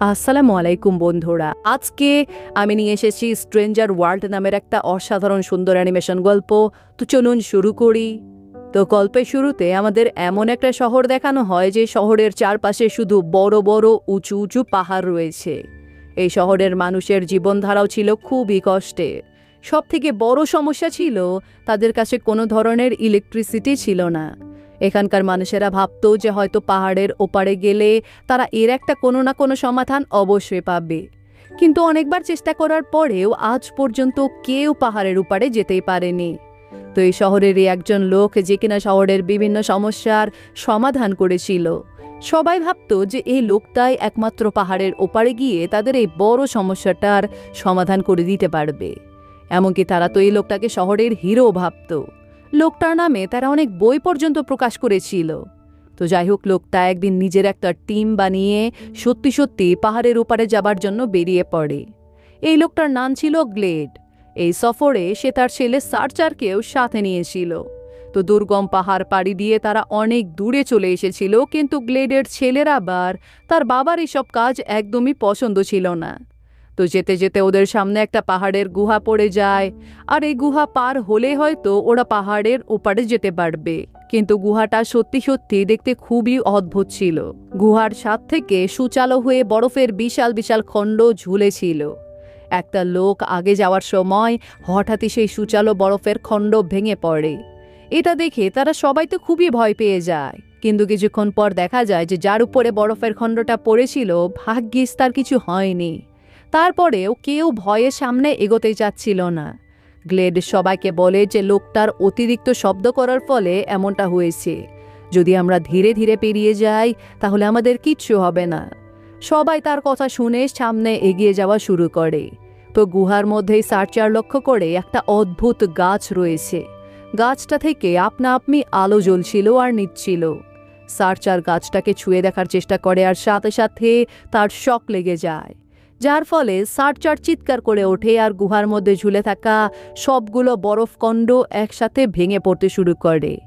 আসসালামু আলাইকুম, বন্ধুরা। আজকে আমি নিয়ে এসেছি স্ট্রেঞ্জার ওয়ার্ল্ড নামের একটা অসাধারণ সুন্দর অ্যানিমেশন গল্প। তো চলুন শুরু করি। তো গল্পের শুরুতে আমাদের এমন একটা শহর দেখানো হয়, যে শহরের চারপাশে শুধু বড় বড়, উঁচু উঁচু পাহাড় রয়েছে। এই শহরের মানুষের জীবনধারাও ছিল খুবই কষ্টের। সব থেকে বড় সমস্যা ছিল, তাদের কাছে কোনো ধরনের ইলেকট্রিসিটি ছিল না। এখানকার মানুষেরা ভাবতো যে হয়তো পাহাড়ের ওপারে গেলে তারা এর একটা কোনো না কোনো সমাধান অবশ্যই পাবে। কিন্তু অনেকবার চেষ্টা করার পরেও আজ পর্যন্ত কেউ পাহাড়ের উপারে যেতেই পারেনি। তো এই শহরেরই একজন লোক যে কিনা শহরের বিভিন্ন সমস্যার সমাধান করেছিল। সবাই ভাবত যে এই লোকটাই একমাত্র পাহাড়ের ওপারে গিয়ে তাদের এই বড় সমস্যাটার সমাধান করে দিতে পারবে। এমনকি তারা তো এই লোকটাকে শহরের হিরো ভাবতো। লোকটার নামে তারা অনেক বই পর্যন্ত প্রকাশ করেছিল। তো যাই হোক লোকটা একদিন নিজের একটা টিম বানিয়ে সত্যি সত্যি পাহাড়ের ওপারে যাবার জন্য বেরিয়ে পড়ে। এই লোকটার নাম ছিল গ্লেড। এই সফরে সে তার ছেলে সার্চারকেও সাথে নিয়েছিল। তো দুর্গম পাহাড় পাড়ি দিয়ে তারা অনেক দূরে চলে এসেছিল, কিন্তু গ্লেডের ছেলের আবার তার বাবার এসব কাজ একদমই পছন্দ ছিল না। তো যেতে যেতে ওদের সামনে একটা পাহাড়ের গুহা পড়ে যায়। আর এই গুহা পার হলে হয়তো ওরা পাহাড়ের ওপারে যেতে পারবে। কিন্তু গুহাটা সত্যি সত্যি দেখতে খুবই অদ্ভুত ছিল। গুহার সাত থেকে সুচালো হয়ে বরফের বিশাল বিশাল খণ্ড ঝুলেছিল। একটা লোক আগে যাওয়ার সময় হঠাৎই সেই সুচালো বরফের খণ্ড ভেঙে পড়ে। এটা দেখে তারা সবাই তো খুবই ভয় পেয়ে যায়। কিন্তু কিছুক্ষণ পর দেখা যায় যে যার উপরে বরফের খণ্ডটা পড়েছিল, ভাগ্যিস তার কিছু হয়নি। তারপরেও কেউ ভয়ে সামনে এগোতে যাচ্ছিল না। গ্লেড সবাইকে বলে যে লোকটার অতিরিক্ত শব্দ করার ফলে এমনটা হয়েছে। যদি আমরা ধীরে ধীরে পেরিয়ে যাই, তাহলে আমাদের কিচ্ছু হবে না। সবাই তার কথা শুনে সামনে এগিয়ে যাওয়া শুরু করে। তো গুহার মধ্যেই সার্চার লক্ষ্য করে একটা অদ্ভুত গাছ রয়েছে। গাছটা থেকে আপনা আপনি আলো জ্বলছিল আর নিচ্ছিল। সার্চার গাছটাকে ছুঁয়ে দেখার চেষ্টা করে আর সাথে সাথে তার শক লেগে যায়। যার ফলে সার্চার চিৎকার করে ওঠে আর গুহার মধ্যে ঝুলে থাকা সবগুলো বরফকণ্ড একসাথে ভেঙে পড়তে শুরু করে।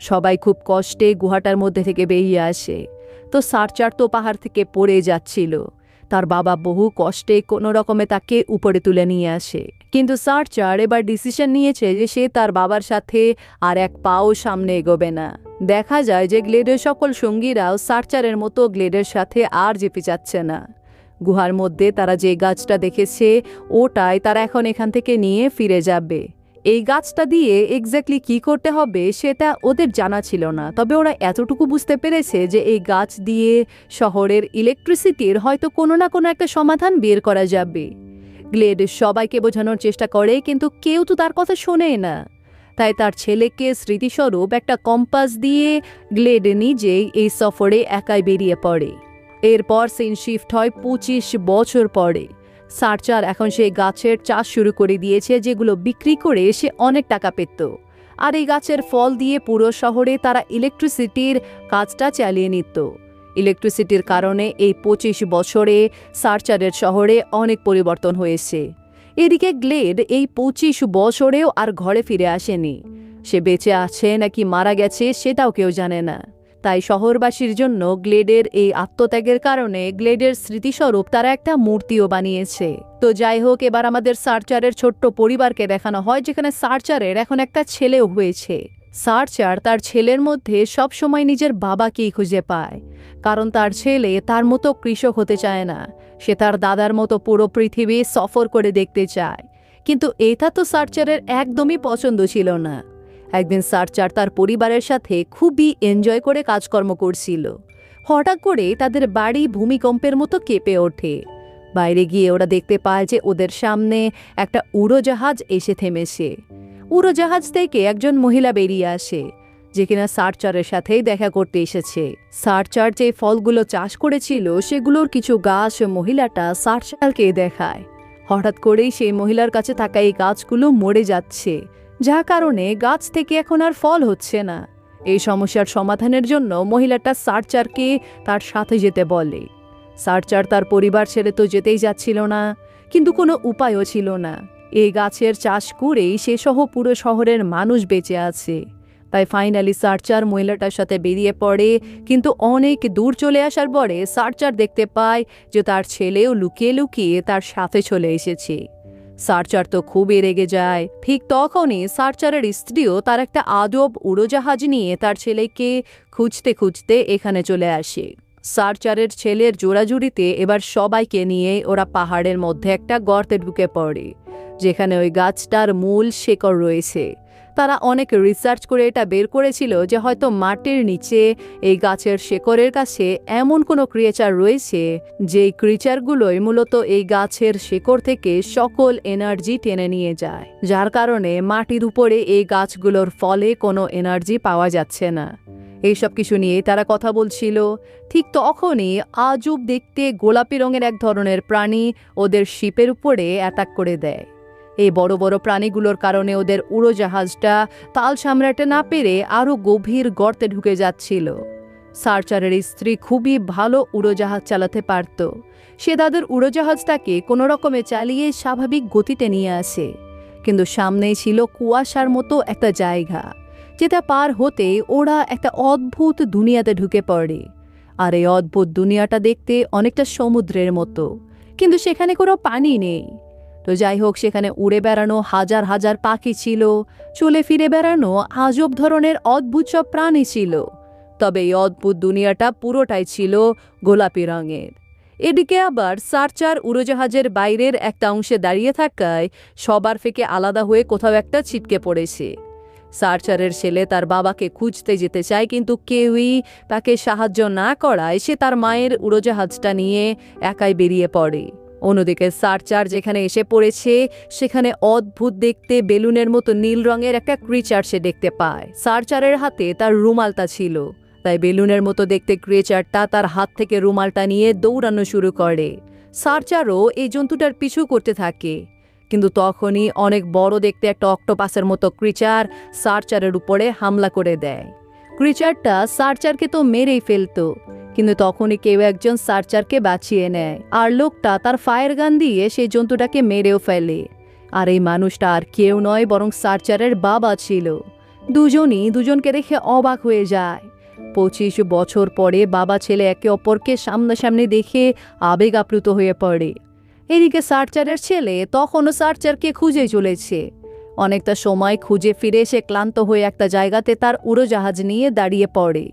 সবাই খুব কষ্টে গুহাটার মধ্যে থেকে বেরিয়ে আসে। তো সার্চার তো পাহাড় থেকে পড়ে যাচ্ছিল। তার বাবা বহু কষ্টে কোনো রকমে তাকে উপরে তুলে নিয়ে আসে। কিন্তু সার্চার এবার ডিসিশন নিয়েছে যে সে তার বাবার সাথে আর এক পাও সামনে এগোবে না। দেখা যায় যে গ্লেডের সকল সঙ্গীরাও সার্চারের মতো গ্লেডের সাথে আর যেতে চাচ্ছে না। গুহার মধ্যে তারা যে গাছটা দেখেছে, ওটাই তারা এখন এখান থেকে নিয়ে ফিরে যাবে। এই গাছটা দিয়ে এক্স্যাক্টলি কি করতে হবে সেটা ওদের জানা ছিল না। তবে ওরা এতটুকু বুঝতে পেরেছে যে এই গাছ দিয়ে শহরের ইলেকট্রিসিটির হয়তো কোনো না কোনো একটা সমাধান বের করা যাবে। গ্লেড সবাইকে বোঝানোর চেষ্টা করে, কিন্তু কেউ তো তার কথা শোনে না। তাই তার ছেলেকে স্মৃতিস্বরূপ একটা কম্পাস দিয়ে গ্লেড নিজেই এই সফরে একাই বেরিয়ে পড়ে। এরপর সিন শিফট হয় পঁচিশ বছর পরে। সার্চার এখন সেই গাছের চাষ শুরু করে দিয়েছে, যেগুলো বিক্রি করে সে অনেক টাকা পেত। আর এই গাছের ফল দিয়ে পুরো শহরে তারা ইলেকট্রিসিটির কাজটা চালিয়ে নিত। ইলেকট্রিসিটির কারণে এই পঁচিশ বছরে সার্চারের শহরে অনেক পরিবর্তন হয়েছে। এদিকে গ্লেড এই পঁচিশ বছরেও আর ঘরে ফিরে আসেনি। সে বেঁচে আছে নাকি মারা গেছে সেটাও কেউ জানে না। তাই শহরবাসীর জন্য গ্লেডের এই আত্মত্যাগের কারণে গ্লেডের স্মৃতিস্বরূপ তারা একটা মূর্তিও বানিয়েছে। তো যাই হোক, এবার আমাদের সার্চারের ছোট্ট পরিবারকে দেখানো হয়, যেখানে সার্চারের এখন একটা ছেলেও হয়েছে। সার্চার তার ছেলের মধ্যে সব সময় নিজের বাবাকেই খুঁজে পায়। কারণ তার ছেলে তার মতো কৃষক হতে চায় না। সে তার দাদার মতো পুরো পৃথিবী সফর করে দেখতে চায়। কিন্তু এটা তো সার্চারের একদমই পছন্দ ছিল না। একদিন সার্চার তার পরিবারের সাথে খুবই এনজয় করে কাজকর্ম করছিল। হঠাৎ করে তাদের বাড়ি ভূমিকম্পের মতো কেঁপে ওঠে। বাইরে গিয়ে ওরা দেখতে পায় যে ওদের সামনে একটা উড়োজাহাজ এসে থেমেছে। উড়োজাহাজ থেকে একজন মহিলা বেরিয়ে আসে, যে কিনা সার্চারের সাথেই দেখা করতে এসেছে। সার্চার যে ফলগুলো চাষ করেছিল, সেগুলোর কিছু গাছ মহিলাটা সার্চারকে দেখায়। হঠাৎ করেই সেই মহিলার কাছে থাকা এই গাছগুলো মরে যাচ্ছে। যা কারণে গাছ থেকে এখন আর ফল হচ্ছে না। এই সমস্যার সমাধানের জন্য মহিলাটা সার্চারকে তার সাথে যেতে বলে। সার্চার তার পরিবার ছেড়ে তো যেতেই যাচ্ছিল না, কিন্তু কোনো উপায়ও ছিল না। এই গাছের চাষ করেই সে সহ পুরো শহরের মানুষ বেঁচে আছে। তাই ফাইনালি সার্চার মহিলাটার সাথে বেরিয়ে পড়ে, কিন্তু অনেক দূর চলে আসার পরে সার্চার দেখতে পায় যে তার ছেলেও লুকিয়ে লুকিয়ে তার সাথে চলে এসেছে। সার্চার তো খুবই রেগে যায়। ঠিক তখনই সার্চারের স্ত্রীও তার একটা আদব উড়োজাহাজ নিয়ে তার ছেলেকে খুঁজতে খুঁজতে এখানে চলে আসে। সার্চারের ছেলের জোড়াজুড়িতে এবার সবাইকে নিয়ে ওরা পাহাড়ের মধ্যে একটা গর্তে ঢুকে পড়ে, যেখানে ওই গাছটার মূল শেকড় রয়েছে। তারা অনেক রিসার্চ করে এটা বের করেছিল যে হয়তো মাটির নিচে এই গাছের শেকড়ের কাছে এমন কোনো ক্রিয়েচার রয়েছে যেই ক্রিয়েচারগুলোই মূলত এই গাছের শেকড় থেকে সকল এনার্জি টেনে নিয়ে যায়। যার কারণে মাটির উপরে এই গাছগুলোর ফলে কোনো এনার্জি পাওয়া যাচ্ছে না। এইসব কিছু নিয়ে তারা কথা বলছিল। ঠিক তখনই আজব দেখতে গোলাপি রঙের এক ধরনের প্রাণী ওদের শিপের উপরে অ্যাটাক করে দেয়। এই বড় বড় প্রাণীগুলোর কারণে ওদের উড়োজাহাজটা তাল সামলাতে না পেরে আরও গভীর গর্তে ঢুকে যাচ্ছিল। সার্চারের স্ত্রী খুবই ভালো উড়োজাহাজ চালাতে পারত। সে তাদের উড়োজাহাজটাকে কোনো রকমে চালিয়ে স্বাভাবিক গতিতে নিয়ে আসে। কিন্তু সামনেই ছিল কুয়াশার মতো একটা জায়গা, যেটা পার হতে ওরা একটা অদ্ভুত দুনিয়াতে ঢুকে পড়ে। আর এই অদ্ভুত দুনিয়াটা দেখতে অনেকটা সমুদ্রের মতো, কিন্তু সেখানে কোনো পানি নেই। তো যাই হোক, সেখানে উড়ে বেড়ানো হাজার হাজার পাখি ছিল। চলে ফিরে বেড়ানো আজব ধরনের অদ্ভুত সব প্রাণী ছিল। তবে এই অদ্ভুত দুনিয়াটা পুরোটাই ছিল গোলাপি রঙের। এদিকে আবার সার্চার উড়োজাহাজের বাইরের একটা অংশে দাঁড়িয়ে থাকায় সবার থেকে আলাদা হয়ে কোথাও একটা ছিটকে পড়েছে। সার্চারের ছেলে তার বাবাকে খুঁজতে যেতে চায়, কিন্তু কেউই তাকে সাহায্য না করায় সে তার মায়ের উড়োজাহাজটা নিয়ে একাই বেরিয়ে পড়ে। অন্যদিকে সার্চার যেখানে এসে পড়েছে। সেখানে অদ্ভুত দেখতে বেলুনের মতো নীল রঙের একটা ক্রিচার সে দেখতে পায়। সার্চারের হাতে তার রুমালটা ছিল। তাই বেলুনের মতো দেখতে ক্রিয়েচারটা তার হাত থেকে রুমালটা নিয়ে দৌড়ানো শুরু করে। সার্চারও এই জন্তুটার পিছু করতে থাকে। কিন্তু তখনই অনেক বড় দেখতে একটা অক্টোপাসের মতো ক্রিচার সার্চারের উপরে হামলা করে দেয়। ক্রিচারটা সার্চারকে তো মেরেই ফেলতো। কিন্তু তখনই কেউ একজন সার্চারকে বাঁচিয়ে নেয়, আর লোকটা তার ফায়ার গান দিয়ে সেই জন্তুটাকে মেরেও ফেলে। আর এই মানুষটা আর কেউ নয়, বরং সার্চারের বাবা ছিল। দুজনই দুজনকে দেখে অবাক হয়ে যায়। পঁচিশ বছর পরে বাবা ছেলে একে অপরকে সামনাসামনি দেখে আবেগ আপ্লুত হয়ে পড়ে। এদিকে সার্চারের ছেলে তখনও সার্চারকে খুঁজে চলেছে। অনেকটা সময় খুঁজে ফিরে সে ক্লান্ত হয়ে একটা জায়গাতে তার উড়োজাহাজ নিয়ে দাঁড়িয়ে পড়ে।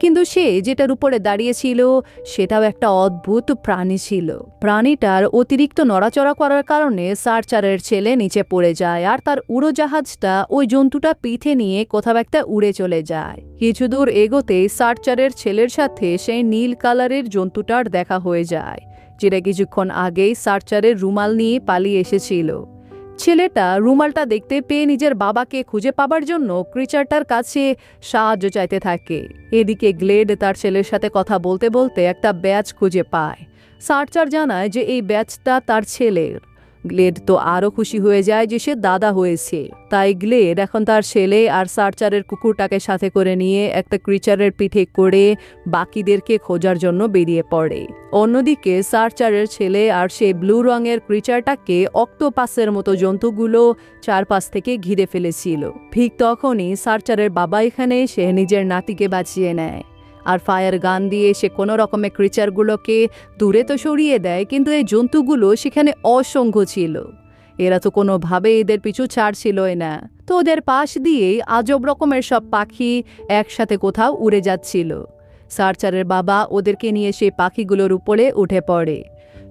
কিন্তু সে যেটার উপরে দাঁড়িয়েছিল, সেটাও একটা অদ্ভুত প্রাণী ছিল। প্রাণীটার অতিরিক্ত নড়াচড়া করার কারণে সার্চারের ছেলে নিচে পড়ে যায় আর তার উড়োজাহাজটা ওই জন্তুটা পিঠে নিয়ে কোথাও একটা উড়ে চলে যায়। কিছু দূর এগোতে সার্চারের ছেলের সাথে সেই নীল কালারের জন্তুটার দেখা হয়ে যায়, যেটা কিছুক্ষণ আগেই সার্চারের রুমাল নিয়ে পালিয়ে এসেছিল। ছেলেটা রুমালটা দেখতে পেয়ে নিজের বাবাকে খুঁজে পাবার জন্য ক্রিচারটার কাছে সাহায্য চাইতে থাকে। এদিকে গ্লেড তার ছেলের সাথে কথা বলতে বলতে একটা ব্যাচ খুঁজে পায়। সার্চার জানায় যে এই ব্যাচটা তার ছেলের। গ্লেড তো আরও খুশি হয়ে যায় যে সে দাদা হয়েছে। তাই গ্লেড এখন তার ছেলে আর সার্চারের কুকুরটাকে সাথে করে নিয়ে একটা ক্রিচারের পিঠে করে বাকিদেরকে খোঁজার জন্য বেরিয়ে পড়ে। অন্যদিকে সার্চারের ছেলে আর সে ব্লু রঙের ক্রিচারটাকে অক্টোপাসের মতো জন্তুগুলো চারপাশ থেকে ঘিরে ফেলেছিল। ঠিক তখনই সার্চারের বাবা এখানে এসে নিজের নাতিকে বাঁচিয়ে নেয়। আর ফায়ার গান দিয়ে সে কোনো রকমের ক্রিচারগুলোকে দূরে তো সরিয়ে দেয়, কিন্তু এই জন্তুগুলো সেখানে অসংখ্য ছিল। এরা তো কোনোভাবে এদের পিছু ছাড়ছিলই না। তো ওদের পাশ দিয়েই আজব রকমের সব পাখি একসাথে কোথাও উড়ে যাচ্ছিল। সার্চারের বাবা ওদেরকে নিয়ে সেই পাখিগুলোর উপরে উঠে পড়ে।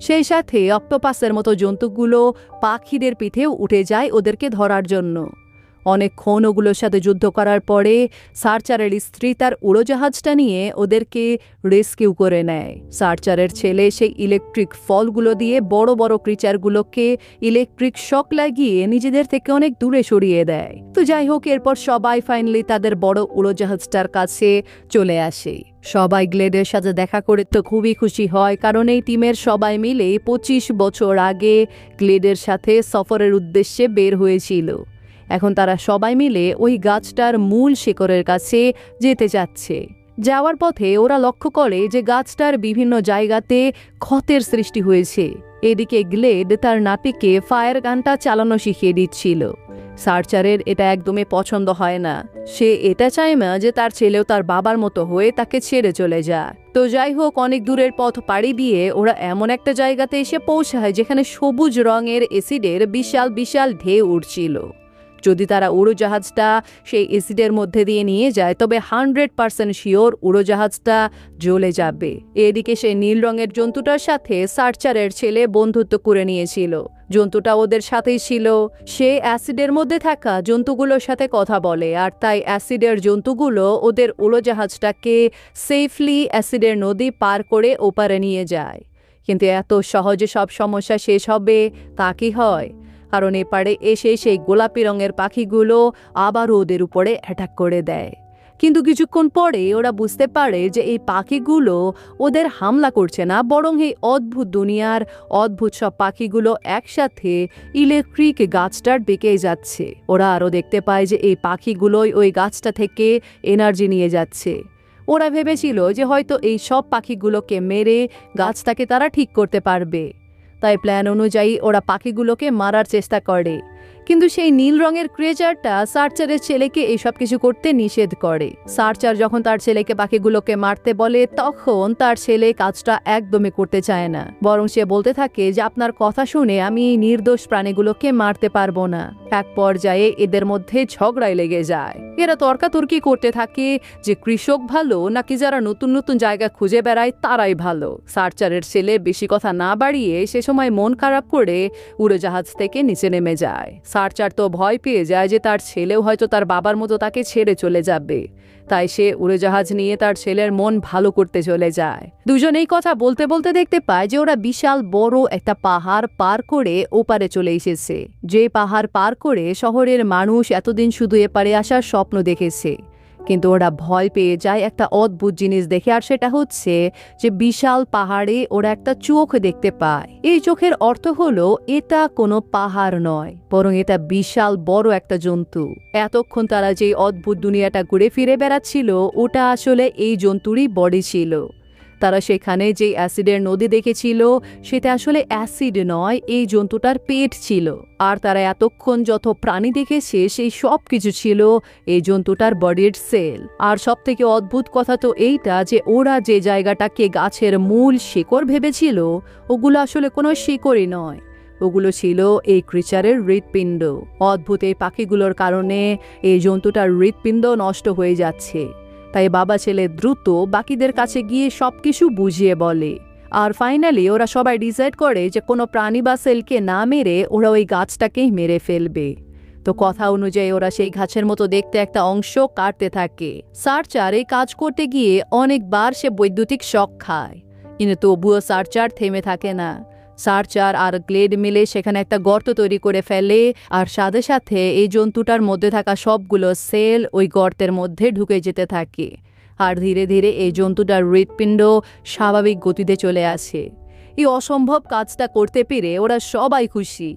সেই সাথে অক্টোপাসের মতো জন্তুগুলো পাখিদের পিঠেও উঠে যায় ওদেরকে ধরার জন্য। অনেকক্ষণ ওগুলোর সাথে যুদ্ধ করার পরে সার্চারের স্ত্রী তার উড়োজাহাজটা নিয়ে ওদেরকে রেস্কিউ করে নেয়। সার্চারের ছেলে সেই ইলেকট্রিক ফলগুলো দিয়ে বড় বড় ক্রিচারগুলোকে ইলেকট্রিক শক লাগিয়ে নিজেদের থেকে অনেক দূরে সরিয়ে দেয়। তো যাই হোক, এরপর সবাই ফাইনালি তাদের বড় উড়োজাহাজটার কাছে চলে আসে। সবাই গ্লেডের সাথে দেখা করে তো খুবই খুশি হয়, কারণ এই টিমের সবাই মিলে পঁচিশ বছর আগে গ্লেডের সাথে সফরের উদ্দেশ্যে বের হয়েছিল। এখন তারা সবাই মিলে ওই গাছটার মূল শিকড়ের কাছে যেতে যাচ্ছে। যাওয়ার পথে ওরা লক্ষ্য করে যে গাছটার বিভিন্ন জায়গাতে ক্ষতের সৃষ্টি হয়েছে। এদিকে গ্লেড তার নাতিকে ফায়ার গানটা চালানো শিখিয়ে দিচ্ছিল। সার্চারের এটা একদমই পছন্দ হয় না। সে এটা চায় না যে তার ছেলেও তার বাবার মতো হয়ে তাকে ছেড়ে চলে যায় তো যাই হোক, অনেক দূরের পথ পাড়ি দিয়ে ওরা এমন একটা জায়গাতে এসে পৌঁছায় যেখানে সবুজ রঙের এসিডের বিশাল বিশাল ঢেউ উঠছিল যদি তারা উড়োজাহাজটা সেই এসিডের মধ্যে দিয়ে নিয়ে যায়, তবে হান্ড্রেড পার্সেন্ট শিওর উড়োজাহাজটা জ্বলে যাবে। এদিকে সেই নীল রঙের জন্তুটার সাথে সার্চারের ছেলে বন্ধুত্ব করে নিয়েছিল। জন্তুটা ওদের সাথেই ছিল। সে অ্যাসিডের মধ্যে থাকা জন্তুগুলোর সাথে কথা বলে, আর তাই অ্যাসিডের জন্তুগুলো ওদের উড়োজাহাজটাকে সেফলি অ্যাসিডের নদী পার করে ওপারে নিয়ে যায়। কিন্তু এত সহজে সব সমস্যা শেষ হবে তা কি হয়? কারণ এপারে এসে সেই গোলাপি রঙের পাখিগুলো আবারও ওদের উপরে অ্যাটাক করে দেয়। কিন্তু কিছুক্ষণ পরে ওরা বুঝতে পারে যে এই পাখিগুলো ওদের হামলা করছে না, বরং এই অদ্ভুত দুনিয়ার অদ্ভুত সব পাখিগুলো একসাথে ইলেকট্রিক গাছটার দিকে যাচ্ছে। ওরা আরও দেখতে পায় যে এই পাখিগুলোই ওই গাছটা থেকে এনার্জি নিয়ে যাচ্ছে। ওরা ভেবেছিল যে হয়তো এই সব পাখিগুলোকে মেরে গাছটাকে তারা ঠিক করতে পারবে। তাই প্ল্যান অনুযায়ী ওরা পাখিগুলোকে মারার চেষ্টা করে। কিন্তু সেই নীল রঙের ক্রেচারটা সার্চারের ছেলেকে এইসব কিছু করতে নিষেধ করে। সার্চার যখন তার ছেলেকে পাখিগুলোকে মারতে বলে, তখন তার ছেলে কাজটা একদমই করতে চায় না। বরং সে বলতে থাকে যে, আপনার কথা শুনে আমি এই নির্দোষ প্রাণীগুলোকে মারতে পারব না। এক পর্যায়ে এদের মধ্যে ঝগড়াই লেগে যায়। এরা তর্কাতর্কি করতে থাকে যে, কৃষক ভালো নাকি যারা নতুন নতুন জায়গা খুঁজে বেড়ায় তারাই ভালো। সার্চারের ছেলে বেশি কথা না বাড়িয়ে সে সময় মন খারাপ করে উড়োজাহাজ থেকে নিচে নেমে যায়। সার্চার তো ভয় পেয়ে যায় যে তার ছেলেও হয়তো তার বাবার মতো তাকে ছেড়ে চলে যাবে। তাই সে উড়োজাহাজ নিয়ে তার ছেলের মন ভালো করতে চলে যায়। দুজন এই কথা বলতে বলতে দেখতে পায় যে ওরা বিশাল বড় একটা পাহাড় পার করে ওপারে চলে এসেছে। যে পাহাড় পার করে শহরের মানুষ এতদিন শুধু এপারে আসার স্বপ্ন দেখেছে। কিন্তু ওরা ভয় পেয়ে যায় একটা অদ্ভুত জিনিস দেখে, আর সেটা হচ্ছে যে বিশাল পাহাড়ে ওরা একটা চোখ দেখতে পায়। এই চোখের অর্থ হলো এটা কোনো পাহাড় নয়, বরং এটা বিশাল বড় একটা জন্তু। এতক্ষণ তারা যে অদ্ভুত দুনিয়াটা ঘুরে ফিরে বেড়াচ্ছিল, ওটা আসলে এই জন্তুরই বডি ছিল। তারা সেখানে যে অ্যাসিডের নদী দেখেছিল, সেটা আসলে অ্যাসিড নয়, এই জন্তুটার পেট ছিল। আর তারা এতক্ষণ যত প্রাণী দেখেছে, সেই সব কিছু ছিল এই জন্তুটার বডির সেল। আর সব থেকে অদ্ভুত কথা তো এইটা যে ওরা যে জায়গাটাকে গাছের মূল শিকড় ভেবেছিল, ওগুলো আসলে কোনো শিকড়ই নয়। ওগুলো ছিল এই ক্রিচারের হৃৎপিণ্ড। অদ্ভুত এই পাখিগুলোর কারণে এই জন্তুটার হৃৎপিণ্ড নষ্ট হয়ে যাচ্ছে। তাই বাবা ছেলে দ্রুত বাকিদের কাছে গিয়ে সব কিছু বুঝিয়ে বলে। আর ফাইনালি ওরা সবাই ডিসাইড করে যে কোনো প্রাণী বা সেলকে না মেরে ওরা ওই গাছটাকেই মেরে ফেলবে। তো কথা অনুযায়ী ওরা সেই গাছের মতো দেখতে একটা অংশ কাটতে থাকে। সার্চার এই কাজ করতে গিয়ে অনেকবার সে বৈদ্যুতিক শখ খায়। কিন্তু তবুও সার্চার থেমে থাকে না। সার্চার আর গ্লেড মিলে সেখানে একটা গর্ত তৈরি করে ফেলে আর সাথে সাথে এই জন্তুটার মধ্যে থাকা সবগুলো সেল ওই গর্তের মধ্যে ঢুকে যেতে থাকে। আর ধীরে ধীরে এই জন্তুটার হৃৎপিণ্ড স্বাভাবিক গতিতে চলে আসে। এই অসম্ভব কাজটা করতে পেরে ওরা সবাই খুশি।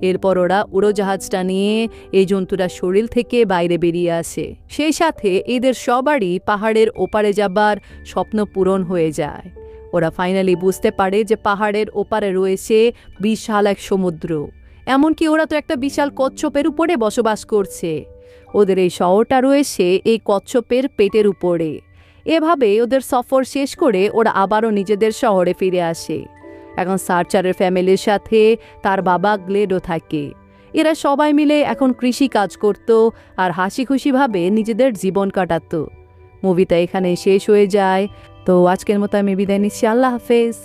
এরপর ওরা উড়োজাহাজটা নিয়ে এই জন্তুটার শরীর থেকে বাইরে বেরিয়ে আসে। সেই সাথে এদের সবারই পাহাড়ের ওপারে যাবার স্বপ্ন পূরণ হয়ে যায়। ওরা ফাইনালি বুঝতে পারে যে পাহাড়ের ওপারে রয়েছে বিশাল এক সমুদ্র। এমনকি ওরা তো একটা বিশাল কচ্ছপের উপরে বসবাস করছে। ওদের এই শহরটা রয়েছে এই কচ্ছপের পেটের উপরে। এভাবে ওদের সফর শেষ করে ওরা আবারও নিজেদের শহরে ফিরে আসে। এখন সার্চারের ফ্যামিলির সাথে তার বাবা গ্লেডও থাকে। এরা সবাই মিলে এখন কৃষি কাজ করত আর হাসি খুশিভাবে নিজেদের জীবন কাটাতো। মুভিটা এখানে শেষ হয়ে যায়। তো আজকের মতো আমি বিদায় নিচ্ছি। আল্লাহ হাফেজ।